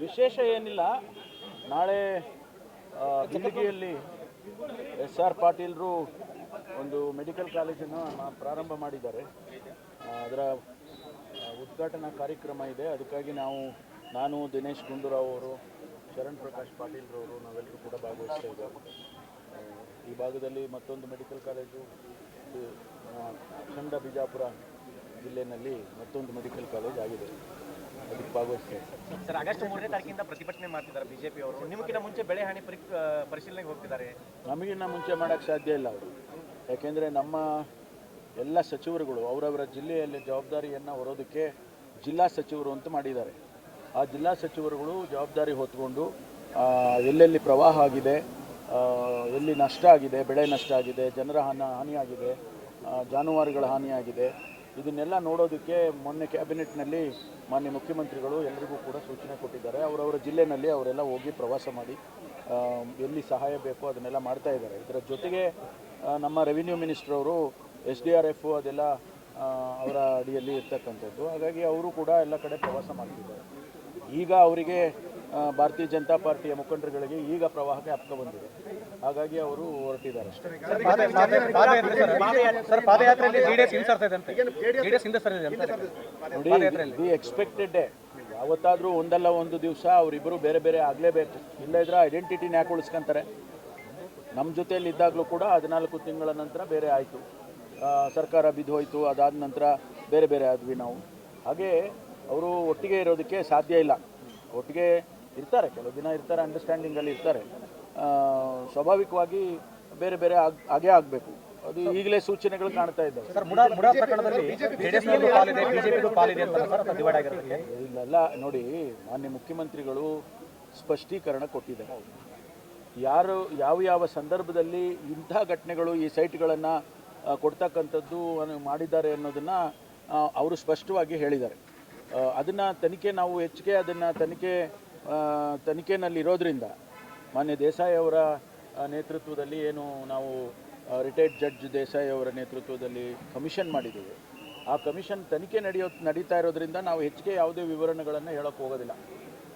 ವಿಶೇಷ ಏನಿಲ್ಲ. ನಾಳೆ ಆ, ಎಸ್ ಆರ್ ಪಾಟೀಲ್ರು ಒಂದು ಮೆಡಿಕಲ್ ಕಾಲೇಜನ್ನು ಪ್ರಾರಂಭ ಮಾಡಿದ್ದಾರೆ. ಅದರ ಉದ್ಘಾಟನಾ ಕಾರ್ಯಕ್ರಮ ಇದೆ. ಅದಕ್ಕಾಗಿ ನಾವು ನಾನು ದಿನೇಶ್ ಗುಂಡೂರಾವ್ ಅವರು ಶರಣ್ ಪ್ರಕಾಶ್ ಪಾಟೀಲ್ರವರು ನಾವೆಲ್ಲರೂ ಕೂಡ ಭಾಗವಹಿಸ್ತಾ ಇದ್ದೇವೆ. ಈ ಭಾಗದಲ್ಲಿ ಮತ್ತೊಂದು ಮೆಡಿಕಲ್ ಕಾಲೇಜು ಅಖಂಡ ಬಿಜಾಪುರ ಜಿಲ್ಲೆಯಲ್ಲಿ ಮತ್ತೊಂದು ಮೆಡಿಕಲ್ ಕಾಲೇಜ್ ಆಗಿದೆ. ಅದಕ್ಕೆ ಭಾಗವಹಿಸ್ತಾ ಸರ್ ಆಗಸ್ಟ್ ಮೂರನೇ ತಾರೀಕಿಂದ ಪ್ರತಿಭಟನೆ ಮಾಡ್ತಿದ್ದಾರೆ ಬಿಜೆಪಿ ಅವರು. ನಿಮಗಿಂತ ಮುಂಚೆ ಬೆಳೆ ಹಾನಿ ಪರಿ ಪರಿಶೀಲನೆಗೆ ಹೋಗ್ತಿದ್ದಾರೆ? ನಮಗಿನ್ನ ಮುಂಚೆ ಮಾಡೋಕ್ಕೆ ಸಾಧ್ಯ ಇಲ್ಲ ಅವರು. ಯಾಕೆಂದರೆ ನಮ್ಮ ಎಲ್ಲ ಸಚಿವರುಗಳು ಅವರವರ ಜಿಲ್ಲೆಯಲ್ಲಿ ಜವಾಬ್ದಾರಿಯನ್ನು ಹೊರೋದಕ್ಕೆ ಜಿಲ್ಲಾ ಸಚಿವರು ಅಂತ ಮಾಡಿದ್ದಾರೆ. ಆ ಜಿಲ್ಲಾ ಸಚಿವರುಗಳು ಜವಾಬ್ದಾರಿ ಹೊತ್ಕೊಂಡು ಎಲ್ಲೆಲ್ಲಿ ಪ್ರವಾಹ ಆಗಿದೆ ಎಲ್ಲಿ ನಷ್ಟ ಆಗಿದೆ ಬೆಳೆ ನಷ್ಟ ಆಗಿದೆ ಜನರ ಹಾನ ಹಾನಿಯಾಗಿದೆ ಜಾನುವಾರುಗಳ ಹಾನಿಯಾಗಿದೆ. ಇದನ್ನೆಲ್ಲ ನೋಡೋದಕ್ಕೆ ಮೊನ್ನೆ ಕ್ಯಾಬಿನೆಟ್ನಲ್ಲಿ ಮಾನ್ಯ ಮುಖ್ಯಮಂತ್ರಿಗಳು ಎಲ್ಲರಿಗೂ ಕೂಡ ಸೂಚನೆ ಕೊಟ್ಟಿದ್ದಾರೆ. ಅವರವರ ಜಿಲ್ಲೆನಲ್ಲಿ ಅವರೆಲ್ಲ ಹೋಗಿ ಪ್ರವಾಸ ಮಾಡಿ ಎಲ್ಲಿ ಸಹಾಯ ಬೇಕೋ ಅದನ್ನೆಲ್ಲ ಮಾಡ್ತಾ ಇದ್ದಾರೆ. ಇದರ ಜೊತೆಗೆ ನಮ್ಮ ರೆವಿನ್ಯೂ ಮಿನಿಸ್ಟರ್ ಅವರು ಎಸ್ ಡಿ ಆರ್ ಎಫ್ ಅದೆಲ್ಲ ಅವರ ಅಡಿಯಲ್ಲಿ ಇರ್ತಕ್ಕಂಥದ್ದು. ಹಾಗಾಗಿ ಅವರು ಕೂಡ ಎಲ್ಲ ಕಡೆ ಪ್ರವಾಸ ಮಾಡ್ತಿದ್ದಾರೆ. ಈಗ ಅವರಿಗೆ ಭಾರತೀಯ ಜನತಾ ಪಾರ್ಟಿಯ ಮುಖಂಡರುಗಳಿಗೆ ಈಗ ಪ್ರವಾಹಕ್ಕೆ ಅಪ್ಪ ಬಂದಿದೆ. ಹಾಗಾಗಿ ಅವರು ಹೊರಟಿದ್ದಾರೆ. ನೋಡಿ ವಿ ಎಕ್ಸ್ಪೆಕ್ಟೆಡ್ ಯಾವತ್ತಾದರೂ ಒಂದಲ್ಲ ಒಂದು ದಿವಸ ಅವರಿಬ್ಬರು ಬೇರೆ ಬೇರೆ ಆಗಲೇಬೇಕು. ಇಲ್ಲ ಇದ್ರೆ ಐಡೆಂಟಿಟಿನ ಯಾಕೆ ಉಳಿಸ್ಕೊಂತಾರೆ. ನಮ್ಮ ಜೊತೆಯಲ್ಲಿ ಇದ್ದಾಗಲೂ ಕೂಡ ಹದಿನಾಲ್ಕು ತಿಂಗಳ ನಂತರ ಬೇರೆ ಆಯಿತು. ಸರ್ಕಾರ ಬಿದ್ದೋಯ್ತು. ಅದಾದ ನಂತರ ಬೇರೆ ಬೇರೆ ಆದ್ವಿ ನಾವು. ಹಾಗೆ ಅವರು ಒಟ್ಟಿಗೆ ಇರೋದಕ್ಕೆ ಸಾಧ್ಯ ಇಲ್ಲ. ಒಟ್ಟಿಗೆ ಇರ್ತಾರೆ ಕೆಲವು ದಿನ ಇರ್ತಾರೆ ಅಂಡರ್ಸ್ಟ್ಯಾಂಡಿಂಗಲ್ಲಿ ಇರ್ತಾರೆ. ಆ, ಸ್ವಾಭಾವಿಕವಾಗಿ ಬೇರೆ ಬೇರೆ ಆಗ್ ಆಗೇ ಆಗಬೇಕು. ಅದು ಈಗಲೇ ಸೂಚನೆಗಳು ಕಾಣ್ತಾ ಇದ್ದಾವೆ. ಇಲ್ಲೆಲ್ಲ ನೋಡಿ ಮಾನ್ಯ ಮುಖ್ಯಮಂತ್ರಿಗಳು ಸ್ಪಷ್ಟೀಕರಣ ಕೊಟ್ಟಿದ್ದಾರೆ. ಯಾರು ಯಾವ ಯಾವ ಸಂದರ್ಭದಲ್ಲಿ ಇಂಥ ಘಟನೆಗಳು ಈ ಸೈಟ್ಗಳನ್ನು ಕೊಡ್ತಕ್ಕಂಥದ್ದು ಮಾಡಿದ್ದಾರೆ ಅನ್ನೋದನ್ನು ಅವರು ಸ್ಪಷ್ಟವಾಗಿ ಹೇಳಿದ್ದಾರೆ. ಅದನ್ನು ತನಿಖೆ ನಾವು ಹೆಚ್ಚಿಗೆ ಅದನ್ನು ತನಿಖೆ ಆ, ತನಿಖೆನಲ್ಲಿ ಇರೋದ್ರಿಂದ ಮಾನ್ಯ ದೇಸಾಯಿ ಅವರ ನೇತೃತ್ವದಲ್ಲಿ ಏನು ನಾವು ರಿಟೈರ್ಡ್ ಜಡ್ಜ್ ದೇಸಾಯಿ ಅವರ ನೇತೃತ್ವದಲ್ಲಿ ಕಮಿಷನ್ ಮಾಡಿದ್ದೀವಿ. ಆ ಕಮಿಷನ್ ತನಿಖೆ ನಡೆಯೋ ನಡೀತಾ ಇರೋದ್ರಿಂದ ನಾವು ಹೆಚ್ಚಿಗೆ ಯಾವುದೇ ವಿವರಣೆಗಳನ್ನು ಹೇಳೋಕ್ಕೆ ಹೋಗೋದಿಲ್ಲ.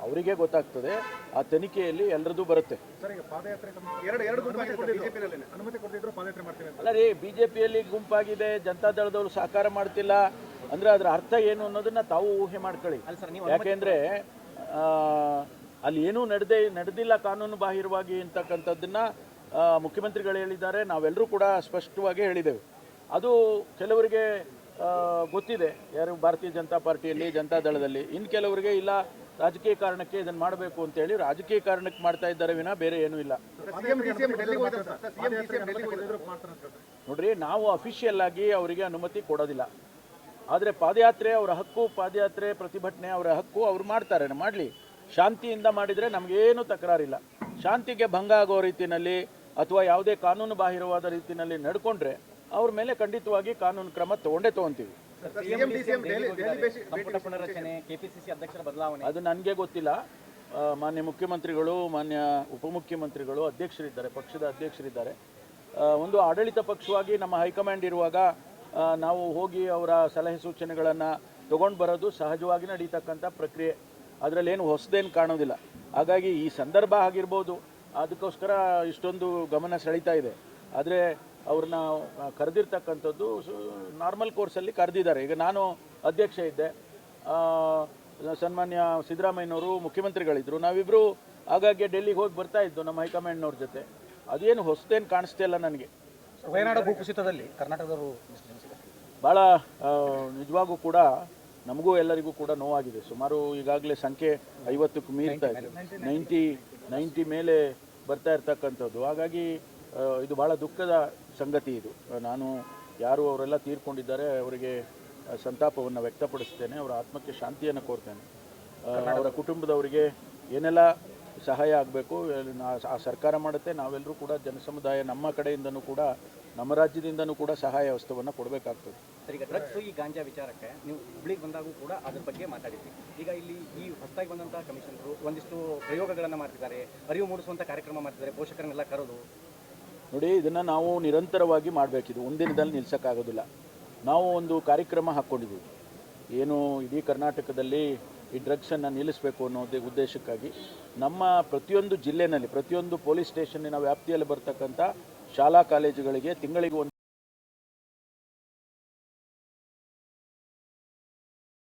ಅವರಿಗೆ ಗೊತ್ತಾಗ್ತದೆ ಆ ತನಿಖೆಯಲ್ಲಿ ಎಲ್ಲರದ್ದು ಬರುತ್ತೆ. ಎರಡು ಎರಡು ಗುಂಪಾಗಿರುತ್ತೆ ಬಿಜೆಪಿನಲ್ಲಿ ಅನುಮತಿ ಕೊಡ್ತಿದ್ರು ಪಾದಯಾತ್ರೆ ಮಾಡ್ತೀವಿ ಅಂತ. ಅಲ್ಲ ರೀ ಬಿ ಜೆ ಪಿಯಲ್ಲಿ ಗುಂಪಾಗಿದೆ ಜನತಾ ದಳದವರು ಸಹಕಾರ ಮಾಡ್ತಿಲ್ಲ. ಅಂದ್ರೆ ಅದರ ಅರ್ಥ ಏನು ಅನ್ನೋದನ್ನ ತಾವು ಊಹೆ ಮಾಡ್ಕೊಳ್ಳಿ. ಯಾಕೆಂದರೆ ಅಲ್ಲಿ ಏನೂ ನಡೆದೇ ನಡೆದಿಲ್ಲ ಕಾನೂನು ಬಾಹಿರವಾಗಿ ಅಂತಕ್ಕಂಥದ್ದನ್ನ ಮುಖ್ಯಮಂತ್ರಿಗಳು ಹೇಳಿದ್ದಾರೆ. ನಾವೆಲ್ಲರೂ ಕೂಡ ಸ್ಪಷ್ಟವಾಗಿ ಹೇಳಿದ್ದೇವೆ ಅದು ಕೆಲವರಿಗೆ ಗೊತ್ತಿದೆ. ಯಾರು ಭಾರತೀಯ ಜನತಾ ಪಾರ್ಟಿಯಲ್ಲಿ ಜನತಾ ದಳದಲ್ಲಿ. ಇನ್ನು ಕೆಲವರಿಗೆ ಇಲ್ಲ. ರಾಜಕೀಯ ಕಾರಣಕ್ಕೆ ಇದನ್ನು ಮಾಡಬೇಕು ಅಂತ ಹೇಳಿ ರಾಜಕೀಯ ಕಾರಣಕ್ಕೆ ಮಾಡ್ತಾ ಇದ್ದಾರೆ ವಿನ ಬೇರೆ ಏನೂ ಇಲ್ಲ. ನೋಡ್ರಿ ನಾವು ಅಫಿಷಿಯಲ್ ಆಗಿ ಅವರಿಗೆ ಅನುಮತಿ ಕೊಡೋದಿಲ್ಲ. ಆದರೆ ಪಾದಯಾತ್ರೆ ಅವರ ಹಕ್ಕು ಪಾದಯಾತ್ರೆ ಪ್ರತಿಭಟನೆ ಅವರ ಹಕ್ಕು ಅವ್ರು ಮಾಡ್ತಾರೆ ಮಾಡಲಿ. ಶಾಂತಿಯಿಂದ ಮಾಡಿದರೆ ನಮಗೇನು ತಕರಾರಿಲ್ಲ. ಶಾಂತಿಗೆ ಭಂಗ ಆಗೋ ರೀತಿಯಲ್ಲಿ ಅಥವಾ ಯಾವುದೇ ಕಾನೂನು ಬಾಹಿರವಾದ ರೀತಿಯಲ್ಲಿ ನಡ್ಕೊಂಡ್ರೆ ಅವ್ರ ಮೇಲೆ ಖಂಡಿತವಾಗಿ ಕಾನೂನು ಕ್ರಮ ತಗೊಂಡೇ ತಗೊಂತೀವಿ. ಸಿಎಂ ಡಿಸಿಎಂ ಡೆಲ್ಲಿ ಡೆಲ್ಲಿ ಪುನರಚನೆ ಕೆಪಿಸಿಸಿ ಅಧ್ಯಕ್ಷರ ಬದಲಾವಣೆ. ಅದು ನನಗೆ ಗೊತ್ತಿಲ್ಲ. ಮಾನ್ಯ ಮುಖ್ಯಮಂತ್ರಿಗಳು ಮಾನ್ಯ ಉಪಮುಖ್ಯಮಂತ್ರಿಗಳು ಅಧ್ಯಕ್ಷರಿದ್ದಾರೆ ಪಕ್ಷದ ಅಧ್ಯಕ್ಷರಿದ್ದಾರೆ. ಒಂದು ಆಡಳಿತ ಪಕ್ಷವಾಗಿ ನಮ್ಮ ಹೈಕಮಾಂಡ್ ಇರುವಾಗ ನಾವು ಹೋಗಿ ಅವರ ಸಲಹೆ ಸೂಚನೆಗಳನ್ನು ತಗೊಂಡು ಬರೋದು ಸಹಜವಾಗಿ ನಡೀತಕ್ಕಂಥ ಪ್ರಕ್ರಿಯೆ. ಅದರಲ್ಲೇನು ಹೊಸದೇನು ಕಾಣೋದಿಲ್ಲ. ಹಾಗಾಗಿ ಈ ಸಂದರ್ಭ ಆಗಿರ್ಬೋದು, ಅದಕ್ಕೋಸ್ಕರ ಇಷ್ಟೊಂದು ಗಮನ ಸೆಳೀತಾ ಇದೆ. ಆದರೆ ಅವ್ರನ್ನ ಕರೆದಿರ್ತಕ್ಕಂಥದ್ದು ನಾರ್ಮಲ್ ಕೋರ್ಸಲ್ಲಿ ಕರೆದಿದ್ದಾರೆ. ಈಗ ನಾನು ಅಧ್ಯಕ್ಷ ಇದ್ದೆ. ಸನ್ಮಾನ್ಯ ಸಿದ್ದರಾಮಯ್ಯನವರು ಮುಖ್ಯಮಂತ್ರಿಗಳಿದ್ದರು ನಾವಿಬ್ಬರು ಆಗಾಗ್ಗೆ ಡೆಲ್ಲಿಗೆ ಹೋಗಿ ಬರ್ತಾ ಇದ್ದು ನಮ್ಮ ಹೈಕಮಾಂಡ್ನವ್ರ ಜೊತೆ. ಅದೇನು ಹೊಸದೇನು ಕಾಣಿಸ್ತಾ ಇಲ್ಲ ನನಗೆ. ವಯನಾಡು ಭೂಕುಸಿತದಲ್ಲಿ ಕರ್ನಾಟಕದವರು ಭಾಳ ನಿಜವಾಗೂ ಕೂಡ ನಮಗೂ ಎಲ್ಲರಿಗೂ ಕೂಡ ನೋವಾಗಿದೆ. ಸುಮಾರು ಈಗಾಗಲೇ ಸಂಖ್ಯೆ ಐವತ್ತಕ್ಕೂ ಮೀರ್ತಾ ಇದೆ. ನೈಂಟಿ ನೈಂಟಿ ಮೇಲೆ ಬರ್ತಾ ಇರ್ತಕ್ಕಂಥದ್ದು. ಹಾಗಾಗಿ ಇದು ಭಾಳ ದುಃಖದ ಸಂಗತಿ ಇದು. ನಾನು ಯಾರು ಅವರೆಲ್ಲ ತೀರ್ಕೊಂಡಿದ್ದಾರೆ ಅವರಿಗೆ ಸಂತಾಪವನ್ನು ವ್ಯಕ್ತಪಡಿಸ್ತೇನೆ. ಅವರ ಆತ್ಮಕ್ಕೆ ಶಾಂತಿಯನ್ನು ಕೋರ್ತೇನೆ. ಅವರ ಕುಟುಂಬದವರಿಗೆ ಏನೆಲ್ಲ ಸಹಾಯ ಆಗಬೇಕು. ಆ ಸರ್ಕಾರ ಮಾಡುತ್ತೆ ನಾವೆಲ್ಲರೂ ಕೂಡ ಜನಸಮುದಾಯ ನಮ್ಮ ಕಡೆಯಿಂದನೂ ಕೂಡ ನಮ್ಮ ರಾಜ್ಯದಿಂದನೂ ಕೂಡ ಸಹಾಯ ವಸ್ತುವನ್ನು ಕೊಡಬೇಕಾಗ್ತದೆ. ಸರಿ ಈಗ ಡ್ರಗ್ಸ್ ಈ ಗಾಂಜಾ ವಿಚಾರಕ್ಕೆ ನೀವು ಹುಬ್ಳಿಗೆ ಬಂದಾಗೂ ಕೂಡ ಅದರ ಬಗ್ಗೆ ಮಾತಾಡಿದ್ವಿ ಈಗ ಇಲ್ಲಿ ಈ ಹೊಸದಾಗಿ ಬಂದಂತಹ ಕಮಿಷನರು ಒಂದಿಷ್ಟು ಪ್ರಯೋಗಗಳನ್ನು ಮಾಡ್ತಿದ್ದಾರೆ ಅರಿವು ಮೂಡಿಸುವಂಥ ಕಾರ್ಯಕ್ರಮ ಮಾಡ್ತಿದ್ದಾರೆ ಪೋಷಕರನ್ನೆಲ್ಲ ಕರೆದು. ನೋಡಿ ಇದನ್ನು ನಾವು ನಿರಂತರವಾಗಿ ಮಾಡಬೇಕಿದು. ಒಂದಿನದಲ್ಲಿ ನಿಲ್ಸೋಕ್ಕಾಗೋದಿಲ್ಲ. ನಾವು ಒಂದು ಕಾರ್ಯಕ್ರಮ ಹಾಕ್ಕೊಂಡಿದ್ದೀವಿ. ಏನು ಇಡೀ ಕರ್ನಾಟಕದಲ್ಲಿ ಈ ಡ್ರಗ್ಸನ್ನು ನಿಲ್ಲಿಸಬೇಕು ಅನ್ನೋ ಉದ್ದೇಶಕ್ಕಾಗಿ ನಮ್ಮ ಪ್ರತಿಯೊಂದು ಜಿಲ್ಲೆನಲ್ಲಿ, ಪ್ರತಿಯೊಂದು ಪೊಲೀಸ್ ಸ್ಟೇಷನ್ನಿನ ವ್ಯಾಪ್ತಿಯಲ್ಲಿ ಬರ್ತಕ್ಕಂಥ ಶಾಲಾ ಕಾಲೇಜುಗಳಿಗೆ ತಿಂಗಳಿಗೆ ಒಂದು